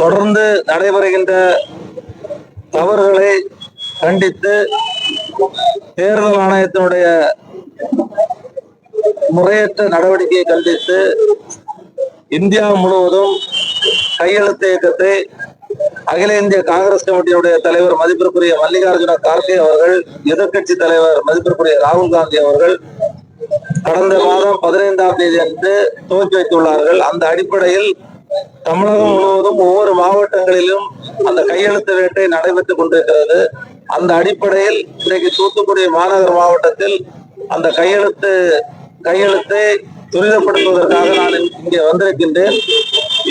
தொடர்ந்து நடைபெறுகின்ற தவறுகளை கண்டித்து தேர்தல் ஆணையத்தினுடைய முறையற்ற நடவடிக்கையை கண்டித்து இந்தியா முழுவதும் கையெழுத்து இயக்கத்தை அகில இந்திய காங்கிரஸ் கமிட்டியுடைய தலைவர் மதிப்பிற்குரிய மல்லிகார்ஜுன கார்கே அவர்கள் எதிர்க்கட்சி தலைவர் மதிப்பிற்குரிய ராகுல் காந்தி அவர்கள் கடந்த மாதம் பதினைந்தாம் தேதி அன்று துவக்கி வைத்துள்ளார்கள். அந்த அடிப்படையில் தமிழகம் முழுவதும் ஒவ்வொரு மாவட்டங்களிலும் அந்த கையெழுத்து வேட்டை நடைபெற்றுக் கொண்டிருக்கிறது. அந்த அடிப்படையில் இன்றைக்கு தூத்துக்குடி மாநகர் மாவட்டத்தில் அந்த கையெழுத்து கையெழுத்தை துரிதப்படுத்துவதற்காக நான் இங்கே வந்திருக்கின்றேன்.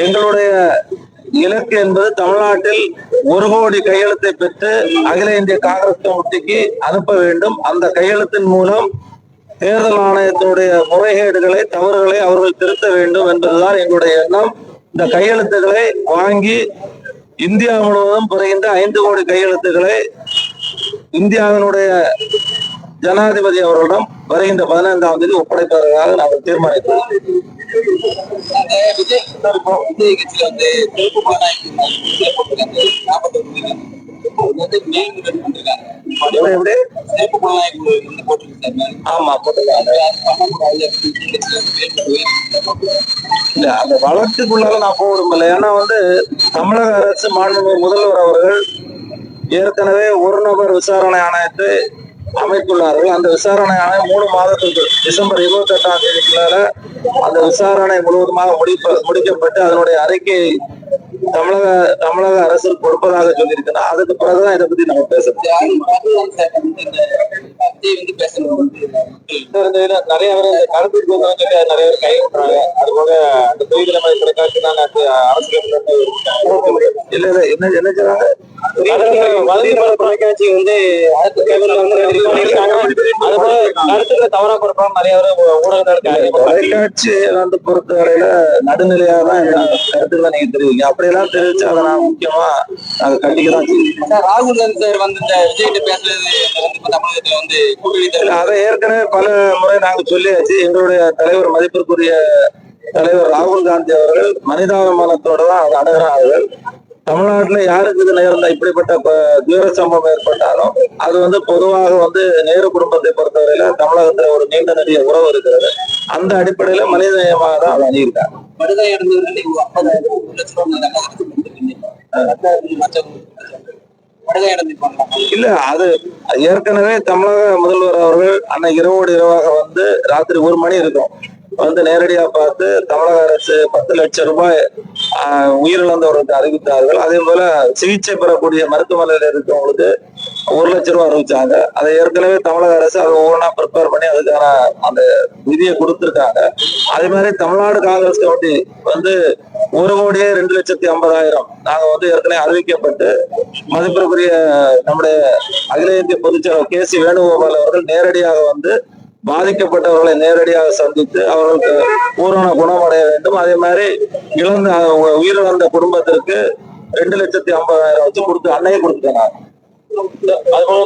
எங்களுடைய இலக்கு என்பது தமிழ்நாட்டில் ஒரு கோடி கையெழுத்தை பெற்று அகில இந்திய காங்கிரஸ் கமிட்டிக்கு அனுப்ப வேண்டும். அந்த கையெழுத்தின் மூலம் தேர்தல் ஆணையத்தினுடைய முறைகேடுகளை தவறுகளை அவர்கள் திருத்த வேண்டும் என்பதுதான் எங்களுடைய எண்ணம். இந்த கையெழுத்துக்களை வாங்கி இந்தியா முழுவதும் பெறுகின்ற ஐந்து கோடி கையெழுத்துக்களை இந்தியாவினுடைய ஜனாதிபதி அவர்களிடம் வருகின்ற பதினைந்தாம் தேதி ஒப்படைப்பதற்காக நாங்கள் தீர்மானித்தோம் விஜய் விஜய் வந்து ஆமா இல்ல அந்த வழக்குக்குள்ளால நான் போக விரும்பல. ஏன்னா வந்து தமிழக அரசு மாண்புமிகு முதல்வர் அவர்கள் ஏற்கனவே ஒரு நபர் விசாரணை ஆணையத்தை அமைத்துள்ளார்கள். அந்த விசாரணை ஆணையம் மூணு மாதத்துக்கு டிசம்பர் இருபத்தி எட்டாம் தேதிக்குள்ளால அந்த விசாரணை முழுவதுமாக முடிப்ப முடிக்கப்பட்டு அதனுடைய அறிக்கை தமிழக தமிழக அரசு கொடுப்பதாக சொல்லியிருக்கிறார் அதுக்கு பிறகுதான் இதை பத்தி நம்ம பேசணும். விஜய் வந்து பேசணும். இந்த இதுல நிறைய பேர் இந்த கருத்துக்கு வந்து சொல்லி நிறைய பேர் கை விட்டுறாங்க அது போக அந்த தொழில் மாதிரி தொலைக்காட்சி நான் அரசியல் இல்ல இல்ல. என்ன என்ன சொல்றாங்க வந்து கருத்துக்களை தவறா கொடுப்பாங்க நிறைய பேர் ஊடகங்கள் வந்து பொறுத்தவரையில வரையில நடுநிலையாக தான் எல்லா கருத்துக்களை நீங்க தெரிவிங்க அப்படியெல்லாம் தெரிவிச்சு அதை நான் முக்கியமா நாங்க கண்டிக்க தான் செய்வோம் ராகுல் காந்தி சார் வந்து இந்த விஜய் பேசுறது வந்து இப்ப தமிழகத்துல வந்து கூட்டணி அதை ஏற்கனவே பல முறை நாங்க சொல்லியாச்சு. எங்களுடைய தலைவர் மதிப்பிற்குரிய தலைவர் ராகுல் காந்தி அவர்கள் மனிதாபிமானத்தோட தான் அதை அணுகிறார்கள். தமிழ்நாட்டுல யாருக்கு இது நேர்ந்த இப்படிப்பட்ட துயர சம்பவம் ஏற்பட்டாலும் அது வந்து பொதுவாக வந்து நேரு குடும்பத்தை பொறுத்தவரையில தமிழகத்துல ஒரு நீண்ட நெடிய உறவு இருக்கிறது. அந்த அடிப்படையில மனித நேயமாக தான் அதை அடைந்திருப்பாங்க இல்ல அது ஏற்கனவே தமிழக முதல்வர் அவர்கள் அன்னைக்கு இரவோடு இரவாக வந்து ராத்திரி ஒரு மணி இருக்கும். வந்து நேரடியா பார்த்து தமிழக அரசு பத்து லட்சம் ரூபாய் உயிரிழந்தவர்களுக்கு அறிவித்தார்கள். அதே போல சிகிச்சை பெறக்கூடிய மருத்துவமனையில் இருக்கவங்களுக்கு ஒரு லட்சம் ரூபாய் அறிவிச்சாங்க. அதை ஏற்கனவே தமிழக அரசு அதை ஒவ்வொன்றா ப்ரிப்பேர் பண்ணி அதுக்கான அந்த நிதியை கொடுத்துருக்காங்க. அதே மாதிரி தமிழ்நாடு காங்கிரஸ் கமிட்டி வந்து ஒரு கோடியே ரெண்டு லட்சத்தி ஐம்பதாயிரம் நாங்க வந்து ஏற்கனவே அறிவிக்கப்பட்டு மதிப்பிற்குரிய நம்முடைய அகில இந்திய பொதுச்செயலர் கே சி வேணுகோபால் அவர்கள் நேரடியாக வந்து பாதிக்கப்பட்டவர்களை நேரடியாக சந்தித்து அவர்களுக்கு பூரண குணமடைய வேண்டும். அதே மாதிரி இழந்த உயிரிழந்த குடும்பத்திற்கு ரெண்டு லட்சத்தி ஐம்பதாயிரம் வச்சு கொடுத்து அன்னையே கொடுத்துட்டேன் நான்.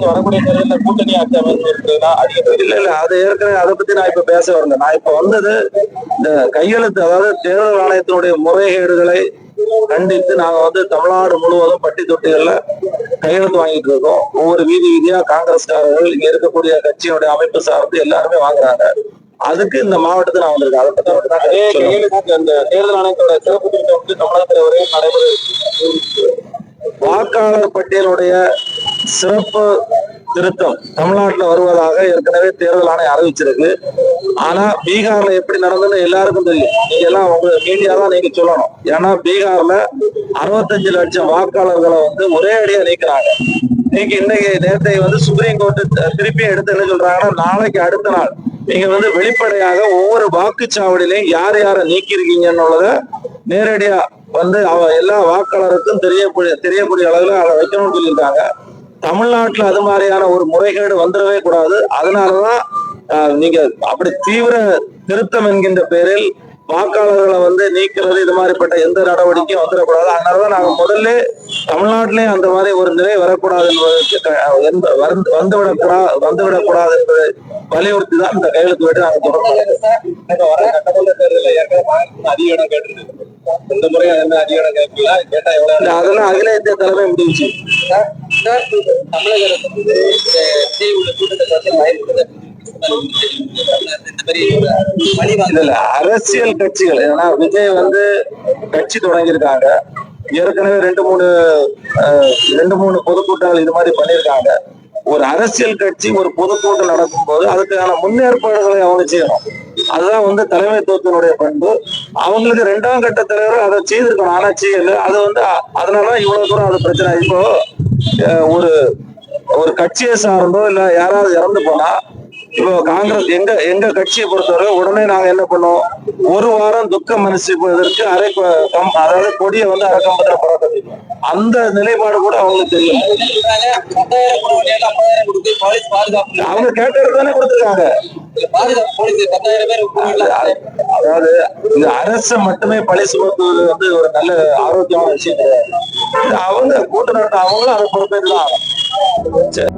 வரக்கூடிய தேர்தலில் கூட்டணி ஆட்சி அமைச்சிருக்கிறதுனா இல்ல இல்ல அது ஏற்கனவே அதை பத்தி நான் இப்ப பேச வரல. நான் இப்ப வந்தது இந்த கையெழுத்து அதாவது தேர்தல் ஆணையத்தினுடைய முறைகேடுகளை கண்டித்து நாங்க வந்து தமிழ்நாடு முழுவதும் பட்டி தொட்டிகள்ல கையெழுத்து வாங்கிட்டு இருக்கோம். ஒவ்வொரு வீதி வீதியா காங்கிரஸ்காரர்கள் இங்க இருக்கக்கூடிய கட்சியினுடைய அமைப்பு சார்ந்து எல்லாருமே வாங்குறாங்க. அதுக்கு இந்த மாவட்டத்தில் நான் வந்திருக்கேன். அதை பத்தி அந்த தேர்தல் ஆணையத்தோட சிறப்பு திட்டம் வந்து தமிழகத்தில் வரையும் நடைபெறும் வாக்காளர் பட்டியலுடைய சிறப்பு திருத்தம் தமிழ்நாட்டுல வருவதாக ஏற்கனவே தேர்தல் ஆணையம் அறிவிச்சிருக்கு. ஆனா பீகார்ல எப்படி நடந்ததுன்னு எல்லாருக்கும் தெரியும். நீங்க எல்லாம் உங்க மீடியா தான் நீங்க சொல்லணும். ஏன்னா பீகார்ல அறுபத்தஞ்சு லட்சம் வாக்காளர்களை வந்து ஒரே அடியா நீக்கிறாங்க. நீங்க இன்னைக்கு நேற்றை வந்து சுப்ரீம் கோர்ட்டு திருப்பி எடுத்து என்ன சொல்றாங்கன்னா நாளைக்கு அடுத்த நாள் நீங்க வந்து வெளிப்படையாக ஒவ்வொரு வாக்குச்சாவடியிலையும் யார் யாரை நீக்கியிருக்கீங்கன்னுள்ளத நேரடியா வந்து அவ எல்லா வாக்காளருக்கும் தெரியக்கூடிய தெரியக்கூடிய அளவுல அதை வைக்கணும்னு சொல்லியிருக்காங்க. தமிழ்நாட்டுல அது மாதிரியான ஒரு முறைகேடு வந்துடவே கூடாது. அதனாலதான் நீங்க அப்படி தீவிர திருத்தம் என்கின்ற பேரில் வாக்காளர்களை வந்து நீக்கிறது இது மாதிரிப்பட்ட எந்த நடவடிக்கையும் வந்துடக்கூடாது. அதனாலதான் நாங்க முதல்ல தமிழ்நாட்டிலே அந்த மாதிரி ஒரு நிலை வரக்கூடாது என்பதற்கு க- எந்த வந்து வந்துவிடக்கூடாது வந்துவிடக்கூடாது என்பதை வலியுறுத்தி தான் இந்த கையெழுத்து விட்டு நாங்க தொடர்ந்து வர சட்டமன்ற தேர்தலில் ஏற்கனவே அதிக இடம் கேட்டிருக்கு இந்த முறை என்ன அதிகாரம் கேட்கல? கேட்டா எவ்வளவு? அதெல்லாம் அகில இந்திய தலைமை சார், தமிழக அரசு வந்து விஜய் உள்ள கூட்டத்தை பார்த்து பயப்படுது அரசியல் கட்சிகள். ஏன்னா விஜய் வந்து கட்சி தொடங்கியிருக்காங்க. ஏற்கனவே ரெண்டு மூணு ரெண்டு மூணு பொதுக்கூட்டங்கள் இது மாதிரி பண்ணியிருக்காங்க. ஒரு அரசியல் கட்சி ஒரு பொதுக்கூட்டம் நடக்கும்போது அதுக்கான முன்னேற்பாடுகளை அவங்க செய்யணும். அதுதான் வந்து தலைமைத்துவத்தினுடைய பண்பு. அவங்களுக்கு ரெண்டாம் கட்ட தலைவர் அதை செய்திருக்கணும். ஆனா செய்யல. அது வந்து அதனால இவ்வளவு தூரம் அது பிரச்சனை இப்போ ஒரு ஒரு கட்சியை சார்ந்தோ இல்ல யாராவது இறந்து போனா இப்போ காங்கிரஸ் எங்க எங்க கட்சியை பொறுத்தவரை உடனே நாங்க என்ன பண்ணோம்? ஒரு வாரம் துக்கம் மனுஷிப்பதற்கு அரை கம்- அதாவது கொடியை வந்து அரை கம்பத்துல அந்த நிலைப்பாடு கூட அவங்களுக்கு தெரியும் பத்தாயிரம் பாதுகாப்பு அவங்க கேட்டது தானே கொடுத்துருக்காங்க. பாதுகாப்பு பத்தாயிரம் பேர் அதாவது இந்த அரசை மட்டுமே பழி சுமத்துவது வந்து ஒரு நல்ல ஆரோக்கியமான விஷயம் கிடையாது. அவங்க கூட்டம் அவங்களும் அதை பொறுப்பேற்று தான் ஆகணும். சரி.